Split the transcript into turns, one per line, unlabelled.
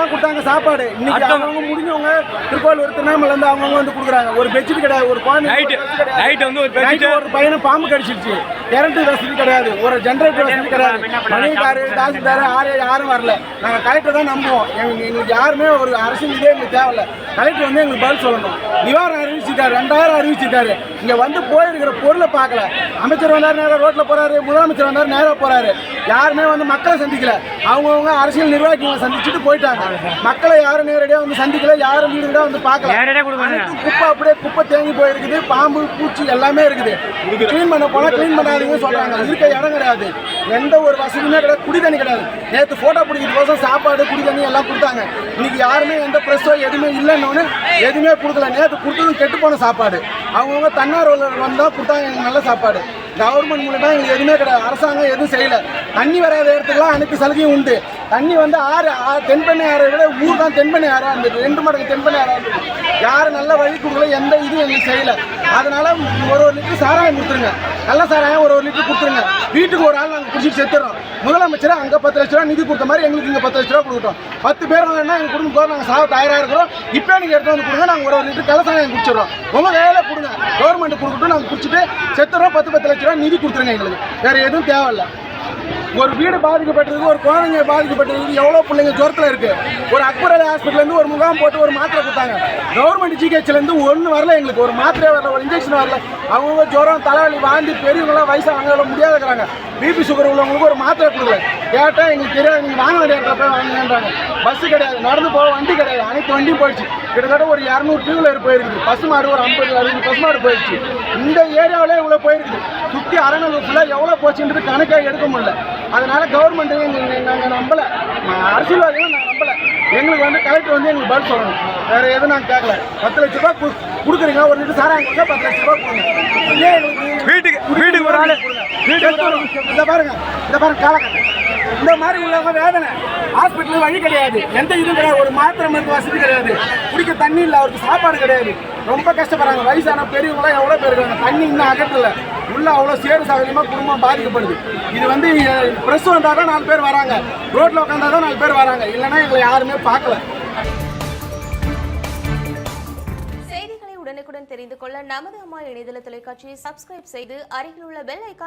வருஷம் கொடுத்தாங்க சாப்பாடு. இன்னைக்கு அவங்கவுங்க முடிஞ்சவங்க திருக்கோவில் திருவண்ணாமலை இருந்து அவங்கவுங்க வந்து கொடுக்குறாங்க. ஒரு பெட்ஷீட் கிடையாது ஒரு குழந்தை
நைட்டு நைட்டு வந்து ஒரு பெட்ஷீட்
ஒரு பையனை பாம்பு கடிச்சிருச்சு. கரண்ட் வசதி கிடையாது ஒரு ஜென்ரேட்டர் வசதி கிடையாது. மணிக்காரு தாசில்தார் யாரும் யாரும் வரல. நாங்கள் கலெக்டர் தான் நம்புவோம். எங்களுக்கு எங்களுக்கு யாருமே ஒரு அரசியல் இதே எங்களுக்கு தேவையில்ல. கலெக்டர் வந்து எங்களுக்கு பதில் சொல்லணும். நிவாரணம் அறிவிச்சிருக்காரு ரெண்டாயிரம் அறிவிச்சிருக்காரு இங்க வந்து போயிருக்கிற பொருளை பார்க்கல. அமைச்சர் வந்தார் நேரா ரோட்ல போறாரு முதலமைச்சர் வந்தார் நேரா போறாரு. யாருமே வந்து மக்களை சந்திக்கல. அவங்கவுங்க அரசியல் நிர்வாகிகளை சந்திச்சுட்டு போயிட்டாங்க. மக்களை யாரும் நேரடியாக வந்து சந்திக்கல யாரும் வீடு வீடா வந்து பார்க்கல. குப்பை அப்படியே குப்பை தேங்கி போயிருக்குது பாம்பு பூச்சி எல்லாமே இருக்குது. க்ளீன் பண்ண போனா க்ளீன் பண்ணாதீங்கன்னு சொல்றாங்க. இருக்க இடம் கிடையாது. எந்த ஒரு வசதியுமே கிடையாது. குடி தண்ணி கிடையாது நேற்று போட்டோ பிடிக்கிறதுக்கோசம் சாப்பாடு குடி தண்ணி எல்லாம் கொடுத்தாங்க. இன்னைக்கு யாருமே எந்த ப்ரெஸ்ஸோ எதுவுமே இல்லைன்னு எதுவுமே கொடுக்கல. நேற்று கொடுத்ததும் கெட்டு போன சாப்பாடு. அவங்கவுங்க தன்னார்வலர் வந்தால் கொடுத்தாங்க நல்ல சாப்பாடு. கவர்மெண்ட் மூலமா எங்களுக்கு எதுவுமே கிடையாது. அரசாங்கம் எதுவும் செய்யலை. தண்ணி வராத இடத்துக்குலாம் அனைத்து சலுகையும் உண்டு. தண்ணி வந்து ஆறு தென்பெண்ணை ஆறை விட ஊர் தான் தென்பெண்ணை ஆறாக இருந்தது. ரெண்டு மடங்கு தென்பெண்ணை ஆறாக இருந்தது. யாரும் நல்ல வழி கொடுக்கல எந்த இதுவும் எங்களுக்கு செய்யலை. அதனால் ஒரு ஒரு லிட்டர் சாராயம் கொடுத்துருங்க. நல்ல சாராயம் ஒரு ஒரு லிட்டர் கொடுத்துருங்க. வீட்டுக்கு ஒரு ஆள் நாங்கள் குடிச்சிட்டு செத்துறோம். முதலமைச்சர் அங்கே பத்து லட்ச ரூபா நிதி கொடுத்த மாதிரி எங்களுக்கு இங்கே பத்து லட்ச ரூபா கொடுக்கட்டும். பத்து பேர் வாங்கினா எங்கள் குடும்பம் நாங்கள் சாக தயாராக இருக்கிறோம். இப்போ நீங்கள் எடுத்து வந்து கொடுங்க நாங்கள் ஒரு ஒரு லிட்டர் கள்ள சாராயம் குடிச்சிடுறோம். உங்கள் கையில் கொடுங்க. கவர்மெண்ட் கொடுக்கட்டும் நாங்கள் குடிச்சிட்டு செத்துறோம் பத்து பத்து லட்ச ரூபா நிதி கொடுத்துருங்க எங்களுக்கு. வேற எதுவும் தேவையில்ல. ஒரு வீடு பாதிக்கப்பட்டிருக்கு ஒரு குழந்தைங்க பாதிக்கப்பட்டிருக்கு எவ்வளோ பிள்ளைங்க ஜோரத்தில் இருக்குது ஒரு அக்பர் அலி ஒரு முகாம் போட்டு ஒரு மாத்திரை கொடுத்தாங்க. கவர்மெண்ட் ஜிஹெச்லேருந்து ஒன்று வரல எங்களுக்கு. ஒரு மாத்திரை வரல ஒரு இன்ஜெக்ஷன் வரல. அவங்கவுங்க ஜுரம் தலைவலி வாந்தி பெரியவங்களாம் வயசாக முடியாத இருக்கிறாங்க பிபி சுகர் உள்ளவங்களுக்கு ஒரு மாத்திரை கொடுக்கல. கேட்டால் எங்களுக்கு தெரியாது நீங்கள் வாங்க வேண்டிய இடத்துல போய் கிடையாது நடந்து போக வண்டி கிடையாது அனைத்து வண்டியும் போயிடுச்சு. கிட்டத்தட்ட ஒரு இரநூறு டூ வீலர் போயிருக்குது. பசு மாடு ஒரு ஐம்பது அறுபது பசு மாடு போயிடுச்சு இந்த ஏரியாவிலே இவ்வளோ போயிருக்குது. சுற்றி ஃபுல்லாக எவ்வளோ போச்சுன்றது கணக்கே எடுக்க முடியல. அதனால கவர்மெண்ட் நாங்கள் நம்பலை. அரசியல்வாதிகளும் நாங்கள் நம்பலை. எங்களுக்கு வந்து கலெக்டர் வந்து எங்களுக்கு பதில் சொல்லணும். வேற எதுவும் நாங்கள் கேட்கல பத்து லட்ச ரூபாய் கு- கொடுக்குறீங்க ஒரு லிட்டர் சாராயம் கொடுத்தா பத்து லட்ச ரூபாய் கொடுங்க. இதே
வீட்டுக்கு வீட்டுக்கு ஒரு ஆளு.
இந்த பாருங்க. இந்த பாருங்க. காலகட்டம். இந்த மாதிரி உள்ளவங்க வேதனை. ஹாஸ்பிட்டல் வழி கிடையாது. எந்த இதுவும் கிடையாது. ஒரு மாத்திரை மருந்து வசதி கிடையாது. குடிக்க தண்ணி இல்லை. அவருக்கு சாப்பாடு கிடையாது. ரொம்ப கஷ்டப்படுறாங்க. வயசான பெரியவங்களாம் எவ்வளோ பேர் இருக்காங்க. தண்ணி இன்னும் அகற்றல. உள்ள அவ்வளோ சேறு சகதியமாக குடும்பம் பாதிக்கப்படுது. இது வந்து ப்ரெஸ் வந்தால் தான் நாலு பேர் வராங்க. ரோட்டில் உட்காந்தா தான் நாலு பேர் வராங்க. இல்லைன்னா எங்களை யாருமே பார்க்கல.
செய்திகளை உடனுக்குடன் தெரிந்து கொள்ள நமது அம்மா இணையதள தொலைக்காட்சியை சப்ஸ்கிரைப் செய்து அருகில் உள்ள பெல் ஐக்கான்